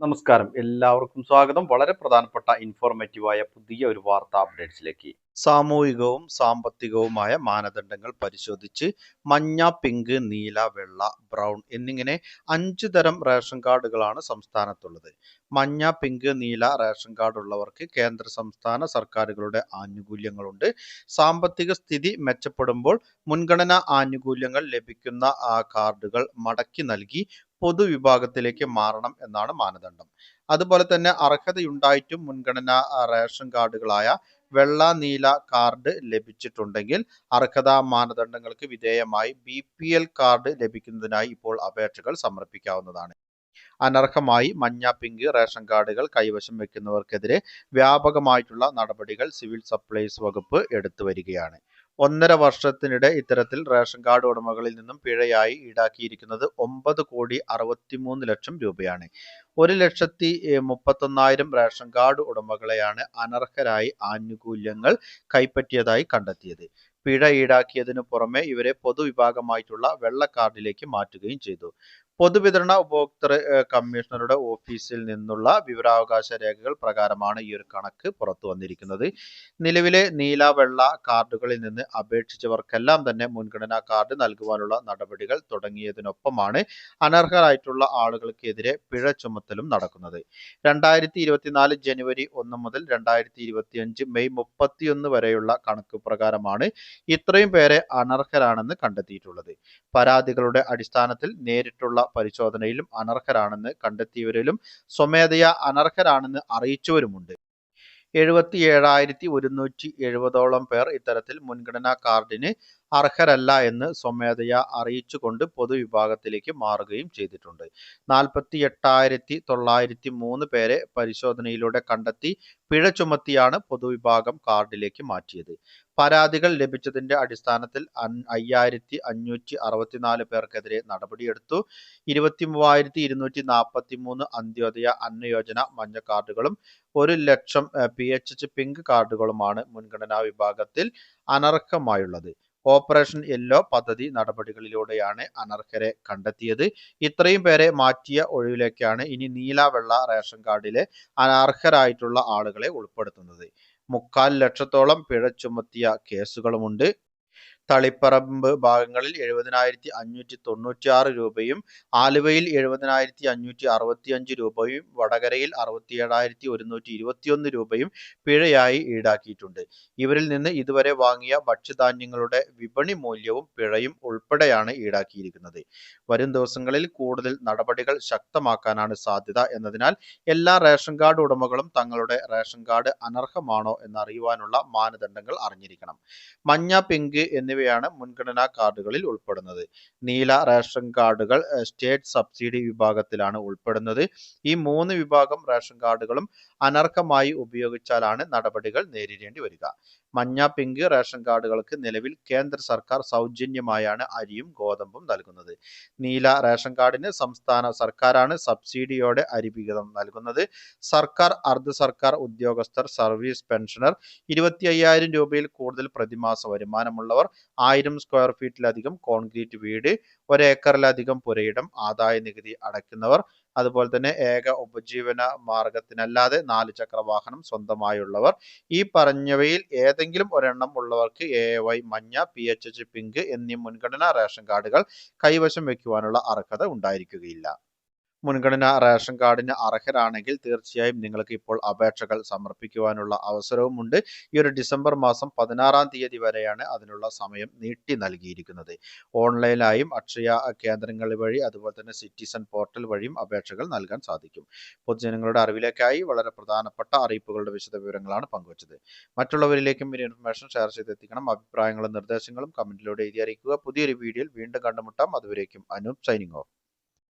നമസ്കാരം. എല്ലാവർക്കും സ്വാഗതം. വളരെ പ്രധാനപ്പെട്ട ഇൻഫോർമേറ്റീവായ പുതിയ ഒരു വാർത്താ അപ്ഡേറ്റ്സിലേക്ക് സാമൂഹികവും സാമ്പത്തികവുമായ മാനദണ്ഡങ്ങൾ പരിശോധിച്ച് മഞ്ഞ പിങ്ക് നീല വെള്ള ബ്രൗൺ എന്നിങ്ങനെ അഞ്ച് തരം റേഷൻ കാർഡുകളാണ് സംസ്ഥാനത്തുള്ളത്. മഞ്ഞ പിങ്ക് നീല റേഷൻ കാർഡ് ഉള്ളവർക്ക് കേന്ദ്ര സംസ്ഥാന സർക്കാരുകളുടെ ആനുകൂല്യങ്ങളുണ്ട്. സാമ്പത്തിക സ്ഥിതി മെച്ചപ്പെടുമ്പോൾ മുൻഗണനാ ആനുകൂല്യങ്ങൾ ലഭിക്കുന്ന കാർഡുകൾ മടക്കി നൽകി പൊതുവിഭാഗത്തിലേക്ക് മാറണം എന്നാണ് മാനദണ്ഡം. അതുപോലെ തന്നെ അർഹതയുണ്ടായിട്ടും മുൻഗണനാ റേഷൻ കാർഡുകളായ വെള്ള നീല കാർഡ് ലഭിച്ചിട്ടുണ്ടെങ്കിൽ അർഹതാ മാനദണ്ഡങ്ങൾക്ക് വിധേയമായി ബി പി എൽ കാർഡ് ലഭിക്കുന്നതിനായി ഇപ്പോൾ അപേക്ഷകൾ സമർപ്പിക്കാവുന്നതാണ്. അനർഹമായി മഞ്ഞ പിങ്ക് റേഷൻ കാർഡുകൾ കൈവശം വെക്കുന്നവർക്കെതിരെ വ്യാപകമായിട്ടുള്ള നടപടികൾ സിവിൽ സപ്ലൈസ് വകുപ്പ് എടുത്തു വരികയാണ്. ഒന്നര വർഷത്തിനിടെ ഇത്തരത്തിൽ റേഷൻ കാർഡ് ഉടമകളിൽ നിന്നും പിഴയായി ഈടാക്കിയിരിക്കുന്നത് ഒമ്പത് കോടി അറുപത്തിമൂന്ന് ലക്ഷം രൂപയാണ്. ഒരു ലക്ഷത്തി മുപ്പത്തൊന്നായിരം റേഷൻ കാർഡ് ഉടമകളെയാണ് അനർഹരായി ആനുകൂല്യങ്ങൾ കൈപ്പറ്റിയതായി കണ്ടെത്തിയത്. പിഴ ഈടാക്കിയതിനു പുറമെ ഇവരെ പൊതുവിഭാഗമായിട്ടുള്ള വെള്ള കാർഡിലേക്ക് മാറ്റുകയും ചെയ്തു. പൊതുവിതരണ ഉപഭോക്തൃ കമ്മീഷണറുടെ ഓഫീസിൽ നിന്നുള്ള വിവരാവകാശ രേഖകൾ പ്രകാരമാണ് ഈ ഒരു കണക്ക് പുറത്തു വന്നിരിക്കുന്നത്. നിലവിലെ നീല വെള്ള കാർഡുകളിൽ നിന്ന് അപേക്ഷിച്ചവർക്കെല്ലാം തന്നെ മുൻഗണനാ കാർഡ് നൽകുവാനുള്ള നടപടികൾ തുടങ്ങിയതിനൊപ്പമാണ് അനർഹരായിട്ടുള്ള ആളുകൾക്കെതിരെ പിഴ ചുമത്തലും നടക്കുന്നത്. രണ്ടായിരത്തി ഇരുപത്തിനാല് ജനുവരി ഒന്ന് മുതൽ രണ്ടായിരത്തി ഇരുപത്തിയഞ്ച് മെയ് മുപ്പത്തിയൊന്ന് വരെയുള്ള കണക്ക് പ്രകാരമാണ് ഇത്രയും പേരെ അനർഹരാണെന്ന് കണ്ടെത്തിയിട്ടുള്ളത്. പരാതികളുടെ അടിസ്ഥാനത്തിൽ നേരിട്ടുള്ള പരിശോധനയിലും അനർഹരാണെന്ന് കണ്ടെത്തിയവരിലും സ്വമേധയാ അനർഹരാണെന്ന് അറിയിച്ചവരുമുണ്ട്. എഴുപത്തി ഏഴായിരത്തി ഒരുന്നൂറ്റി എഴുപതോളം പേർ ഇത്തരത്തിൽ മുൻഗണനാ കാർഡിന് അർഹരല്ല എന്ന് സ്വമേധയാ അറിയിച്ചുകൊണ്ട് പൊതുവിഭാഗത്തിലേക്ക് മാറുകയും ചെയ്തിട്ടുണ്ട്. നാൽപ്പത്തി എട്ടായിരത്തി തൊള്ളായിരത്തി മൂന്ന് പേരെ പരിശോധനയിലൂടെ കണ്ടെത്തി പിഴ ചുമത്തിയാണ് പൊതുവിഭാഗം കാർഡിലേക്ക് മാറ്റിയത്. പരാതികൾ ലഭിച്ചതിന്റെ അടിസ്ഥാനത്തിൽ അയ്യായിരത്തി അഞ്ഞൂറ്റി അറുപത്തിനാല് പേർക്കെതിരെ നടപടിയെടുത്തു. ഇരുപത്തി മൂവായിരത്തി ഇരുന്നൂറ്റി നാൽപ്പത്തി മൂന്ന് അന്ത്യോദയ അന്നയോജന മഞ്ഞ കാർഡുകളും ഒരു ലക്ഷം പി എച്ച് പിങ്ക് കാർഡുകളുമാണ് മുൻഗണനാ വിഭാഗത്തിൽ അനർഹമായുള്ളത്. ഓപ്പറേഷൻ യെല്ലോ പദ്ധതി നടപടികളിലൂടെയാണ് അനർഹരെ കണ്ടെത്തിയത്. ഇത്രയും പേരെ മാറ്റിയ ഒഴിവിലേക്കാണ് ഇനി നീല വെള്ള റേഷൻ കാർഡിലെ അനർഹരായിട്ടുള്ള ആളുകളെ ഉൾപ്പെടുത്തുന്നത്. മുക്കാൽ ലക്ഷത്തോളം പിഴ ചുമത്തിയ കേസുകളുമുണ്ട്. തളിപ്പറമ്പ് ഭാഗങ്ങളിൽ എഴുപതിനായിരത്തി അഞ്ഞൂറ്റി തൊണ്ണൂറ്റി ആറ് രൂപയും ആലുവയിൽ എഴുപതിനായിരത്തി അഞ്ഞൂറ്റി അറുപത്തി അഞ്ച് രൂപയും വടകരയിൽ അറുപത്തി ഏഴായിരത്തി ഒരുന്നൂറ്റി ഇരുപത്തിയൊന്ന് രൂപയും പിഴയായി ഈടാക്കിയിട്ടുണ്ട്. ഇവരിൽ നിന്ന് ഇതുവരെ വാങ്ങിയ ഭക്ഷ്യധാന്യങ്ങളുടെ വിപണി മൂല്യവും പിഴയും ഉൾപ്പെടെയാണ് ഈടാക്കിയിരിക്കുന്നത്. വരും ദിവസങ്ങളിൽ കൂടുതൽ നടപടികൾ ശക്തമാക്കാനാണ് സാധ്യത എന്നതിനാൽ എല്ലാ റേഷൻ കാർഡ് ഉടമകളും തങ്ങളുടെ റേഷൻ കാർഡ് അനർഹമാണോ എന്നറിയുവാനുള്ള മാനദണ്ഡങ്ങൾ അറിഞ്ഞിരിക്കണം. മഞ്ഞ പിങ്ക് എന്നിവയാണ് മുൻഗണനാ കാർഡുകളിൽ ഉൾപ്പെടുന്നത്. നീല റേഷൻ കാർഡുകൾ സ്റ്റേറ്റ് സബ്സിഡി വിഭാഗത്തിലാണ് ഉൾപ്പെടുന്നത്. ഈ മൂന്ന് വിഭാഗം റേഷൻ കാർഡുകളും അനർഹമായി ഉപയോഗിച്ചാലാണ് നടപടികൾ നേരിടേണ്ടി വരിക. മഞ്ഞ പിങ്ക് റേഷൻ കാർഡുകൾക്ക് നിലവിൽ കേന്ദ്ര സർക്കാർ സൗജന്യമായാണ് അരിയും ഗോതമ്പും നൽകുന്നത്. നീല റേഷൻ കാർഡിന് സംസ്ഥാന സർക്കാരാണ് സബ്സിഡിയോടെ അരി വിഹിതം നൽകുന്നത്. സർക്കാർ അർദ്ധ സർക്കാർ ഉദ്യോഗസ്ഥർ സർവീസ് പെൻഷനർ ഇരുപത്തി അയ്യായിരം രൂപയിൽ കൂടുതൽ പ്രതിമാസ വരുമാനമുള്ളവർ ആയിരം സ്ക്വയർ ഫീറ്റിലധികം കോൺക്രീറ്റ് വീട് ഒരേക്കറിലധികം പുരയിടം ആദായ നികുതി അടയ്ക്കുന്നവർ അതുപോലെ തന്നെ ഏക ഉപജീവന മാർഗത്തിനല്ലാതെ നാല് ചക്ര വാഹനം സ്വന്തമായുള്ളവർ. ഈ പറഞ്ഞവയിൽ ഏതെങ്കിലും ഒരെണ്ണം ഉള്ളവർക്ക് എ വൈ മഞ്ഞ പി എച്ച് എച്ച് പിങ്ക് എന്നീ മുൻഗണനാ റേഷൻ കാർഡുകൾ കൈവശം വയ്ക്കുവാനുള്ള അർഹത ഉണ്ടായിരിക്കുകയില്ല. മുൻഗണനാ റേഷൻ കാർഡിന് അർഹരാണെങ്കിൽ തീർച്ചയായും നിങ്ങൾക്ക് ഇപ്പോൾ അപേക്ഷകൾ സമർപ്പിക്കുവാനുള്ള അവസരവുമുണ്ട്. ഈ ഒരു ഡിസംബർ മാസം പതിനാറാം തീയതി വരെയാണ് അതിനുള്ള സമയം നീട്ടി നൽകിയിരിക്കുന്നത്. ഓൺലൈനായും അക്ഷയ കേന്ദ്രങ്ങൾ വഴി അതുപോലെ തന്നെ സിറ്റിസൺ പോർട്ടൽ വഴിയും അപേക്ഷകൾ നൽകാൻ സാധിക്കും. പൊതുജനങ്ങളുടെ അറിവിലേക്കായി വളരെ പ്രധാനപ്പെട്ട അറിയിപ്പുകളുടെ വിശദ വിവരങ്ങളാണ് പങ്കുവച്ചത്. മറ്റുള്ളവരിലേക്കും ഈ ഇൻഫർമേഷൻ ഷെയർ ചെയ്തെത്തിക്കണം. അഭിപ്രായങ്ങളും നിർദ്ദേശങ്ങളും കമന്റിലൂടെ എഴുതി അറിയിക്കുക. പുതിയൊരു വീഡിയോയിൽ വീണ്ടും കണ്ടുമുട്ടാം. അതുവരേക്കും അനൂപ് സൈനിങ് ഓഫ്.